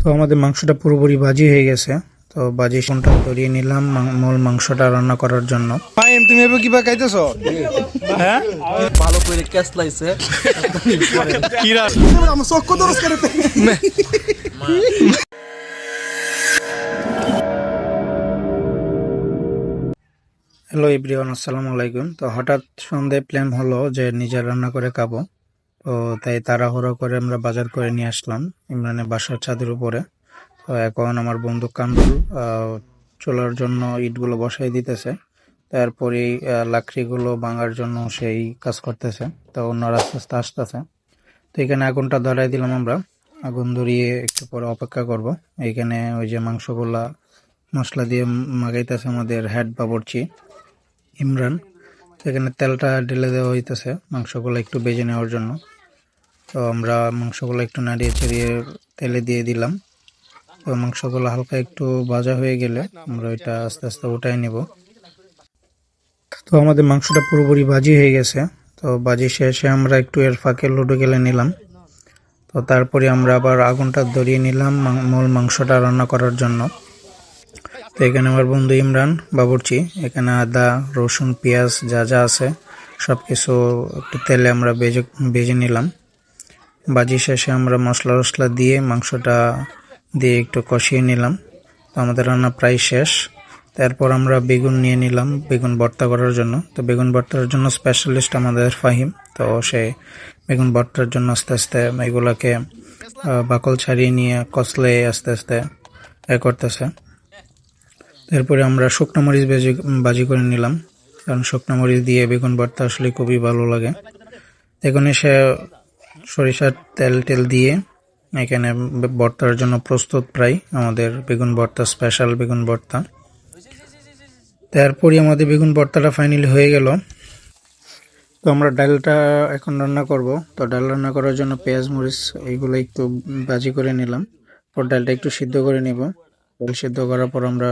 তো আমাদের মাংসটা পুরোপুরি বাজি হয়ে গেছে। তো বাজি কোনটা ধরিয়ে নিলাম মূল মাংসটা রান্না করার জন্য। তুমি এবার কিবা খাইতেছ? হ্যাঁ? ভালো করে ক্যাশ লাইছে। কিরা আমার দরজ করে হ্যালো এভরিওয়ান আসসালামু আলাইকুম। তো হঠাৎ সন্ধ্যায় প্ল্যান হলো যে নিজে রান্না করে খাব। তো তাই তাড়াহুড়ো করে আমরা বাজার করে নিয়ে আসলাম ইমরানের বাসার ছাদের উপরে। তো এখন আমার বন্ধু কামরুল চুলার জন্য ইটগুলো বসাই দিতেছে। তারপরে লাকড়িগুলো ভাঙার জন্য সেই কাজ করতেছে। তো অন্যরা আস্তে আস্তে আসতেছে। তো এখানে আগুনটা ধরাই দিলাম আমরা। আগুন ধরিয়ে একটু পরে অপেক্ষা করব। এইখানে ওই যে মাংসগুলা মশলা দিয়ে মাগাইতেছে আমাদের হেড বাবরচি, ইমরান। তো এখানে তেলটা ঢেলে দেওয়া হইতেছে, মাংসগুলো একটু বেজে নেওয়ার জন্য। তো আমরা মাংসগুলো একটু নাড়িয়ে চাড়িয়ে তেলে দিয়ে দিলাম। তো মাংসগুলো হালকা একটু ভাজা হয়ে গেলে আমরা এটা আস্তে আস্তে উঠাই নিব। তো আমাদের মাংসটা পুরোপুরি ভাজি হয়ে গেছে। তো ভাজি শেষে আমরা একটু এর ফাঁকে লুডো গেলে নিলাম। তো তারপরে আমরা আবার আগুনটা ধরিয়ে নিলাম মূল মাংসটা রান্না করার জন্য। তো এখানে আমার বন্ধু ইমরান বাবুর্চি। এখানে আদা, রসুন, পেঁয়াজ যা যা আছে সব কিছু একটু তেলে আমরা বেজে বেজে নিলাম। বাজি শেষে আমরা মশলা টশলা দিয়ে মাংসটা দিয়ে একটু কষিয়ে নিলাম। তো আমাদের রান্না প্রায় শেষ। তারপর আমরা বেগুন নিয়ে নিলাম, বেগুন ভর্তা করার জন্য। তো বেগুন ভর্তার জন্য স্পেশালিস্ট আমাদের ফাহিম। তো সে বেগুন ভর্তার জন্য আস্তে আস্তে এগুলাকে বাকল ছাড়িয়ে নিয়ে কষলে আস্তে আস্তে এ করতেছে। এরপরে আমরা শুকনো মরিচ বেজি বাজি করে নিলাম, কারণ শুকনো মরিচ দিয়ে বেগুন ভর্তা আসলে খুবই ভালো লাগে। এখন এসে সরিষার তেল টেল দিয়ে এখানে ভর্তার জন্য প্রস্তুত প্রায় আমাদের বেগুন ভর্তা, স্পেশাল বেগুন ভর্তা। তারপরে আমাদের বেগুন ভর্তাটা ফাইনালি হয়ে গেল। তো আমরা ডালটা এখন রান্না করব। তো ডাল রান্না করার জন্য পেঁয়াজ, মরিচ এইগুলো একটু ভাজি করে নিলাম। পর ডালটা একটু সিদ্ধ করে নিব। ডাল সিদ্ধ করার পর আমরা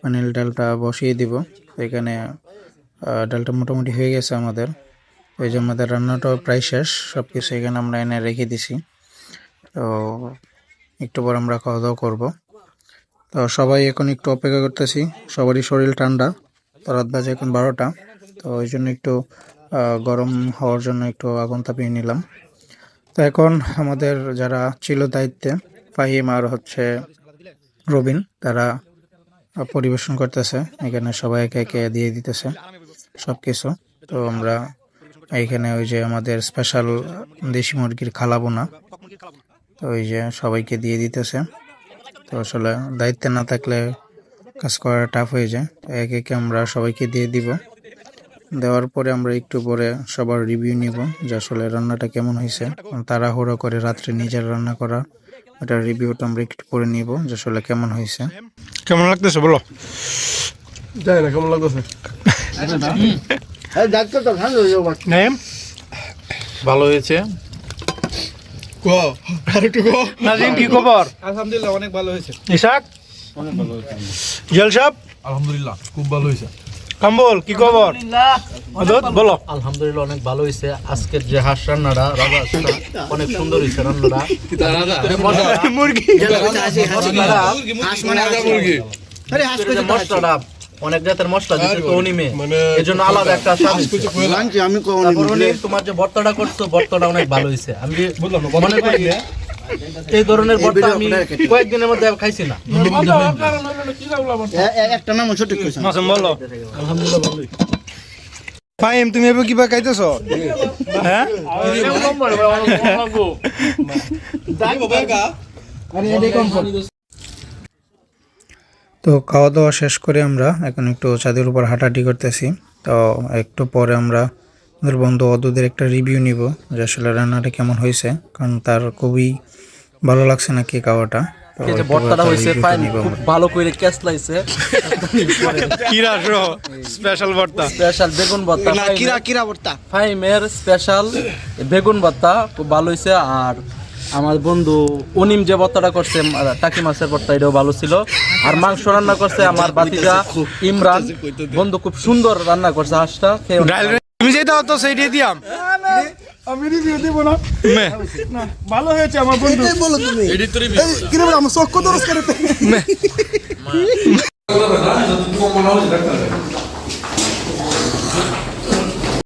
পানির ডালটা বসিয়ে দিব। এখানে ডালটা মোটামুটি হয়ে গেছে আমাদের। ওই যে আমাদের রান্নাটাও প্রায় শেষ সব কিছু এখানে আমরা এনে রেখে দিছি। তো একটু পর আমরা খাওয়া দাওয়া করব। তো সবাই এখন একটু অপেক্ষা করতেছি। সবারই শরীর ঠান্ডা, তো রাত বাজে এখন বারোটা। তো ওই জন্য একটু গরম হওয়ার জন্য একটু আগুন তাপিয়ে নিলাম। তো এখন আমাদের যারা ছিল দায়িত্বে, ফাহিম আর হচ্ছে রবিন, তারা পরিবেশন করতেছে। এখানে সবাই একে একে দিয়ে দিতেছে সব কিছু তো আমরা এইখানে ওই যে আমাদের স্পেশাল দেশি মুরগির খালাবো না তো ওই যে সবাইকে দিয়ে দিতেছে। তো আসলে দায়িত্বে না থাকলে কাজ করা টাফ হয়ে যায়। তো একে একে আমরা সবাইকে দিয়ে দিব। দেওয়ার পরে আমরা একটু পরে সবার রিভিউ নিব যে আসলে রান্নাটা কেমন হয়েছে। তাড়াহুড়ো করে রাত্রে নিজের রান্না করা ওটার রিভিউটা আমরা একটু পরে নিব যে আসলে কেমন হয়েছে। কেমন লাগতেছে বলো? জানি না কেমন লাগতেছে? হয়ে ভালো হয়েছে নাজিম কি খবর? আলহামদুলিল্লাহ অনেক ভালো হয়েছে। ইসাক জলসাব আলহামদুলিল্লাহ খুব ভালো হয়েছে। কাম্বল কি খবর? বলো। আলহামদুলিল্লাহ অনেক ভালো হয়েছে আজকের যে হাঁস রান্নাটা রাজা অনেক সুন্দর হয়েছে রান্নাটা। মুরগি। মশলাটা। অনেক জাতের মশলা দিচ্ছে তো অনিমে এই জন্য আলাদা একটা স্বাদ। আমি তোমার যে ভর্তাটা করছ ভর্তাটা অনেক ভালো হয়েছে আমি মনে করি এই ধরনের ভর্তা আমি কয়েকদিনের মধ্যে খাইছি না। একটা নাম ছোট বলো। ফাইম তুমি এবার কিবা খাইতেছ? হ্যাঁ? তো খাওয়া দাওয়া শেষ করে আমরা এখন একটু ছাদের উপর হাঁটাহাঁটি করতেছি। তো একটু পরে আমরা আমাদের বন্ধু অদুদের একটা রিভিউ নিব যে আসলে রান্নাটা কেমন হয়েছে কারণ তার খুবই ভালো লাগছে নাকি খাওয়াটা? তো এই যে ভর্তাটা টা ফাইন খুব ভালো করে লাইছে। কিরা সহ স্পেশাল ভর্তা স্পেশাল বেগুন ভর্তা কিরা কিরা ফাইমের স্পেশাল বেগুন ভর্তা খুব ভালো হয়েছে আর আমার বন্ধু অনিম যে ভর্তাটা করছে টাকি মাছের ভর্তা এটাও ভালো ছিল। আর মাংস রান্না করছে আমার বাতিজা ইমরান। বন্ধু খুব সুন্দর রান্না করছে হাঁসটা তুমি যেটা হতো সেইটাই দিয়াম। আমি রিভিউ দেব না। না ভালো হয়েছে আমার বন্ধু। বলো তুমি। কি রে আমার চক্ক দরজ করে।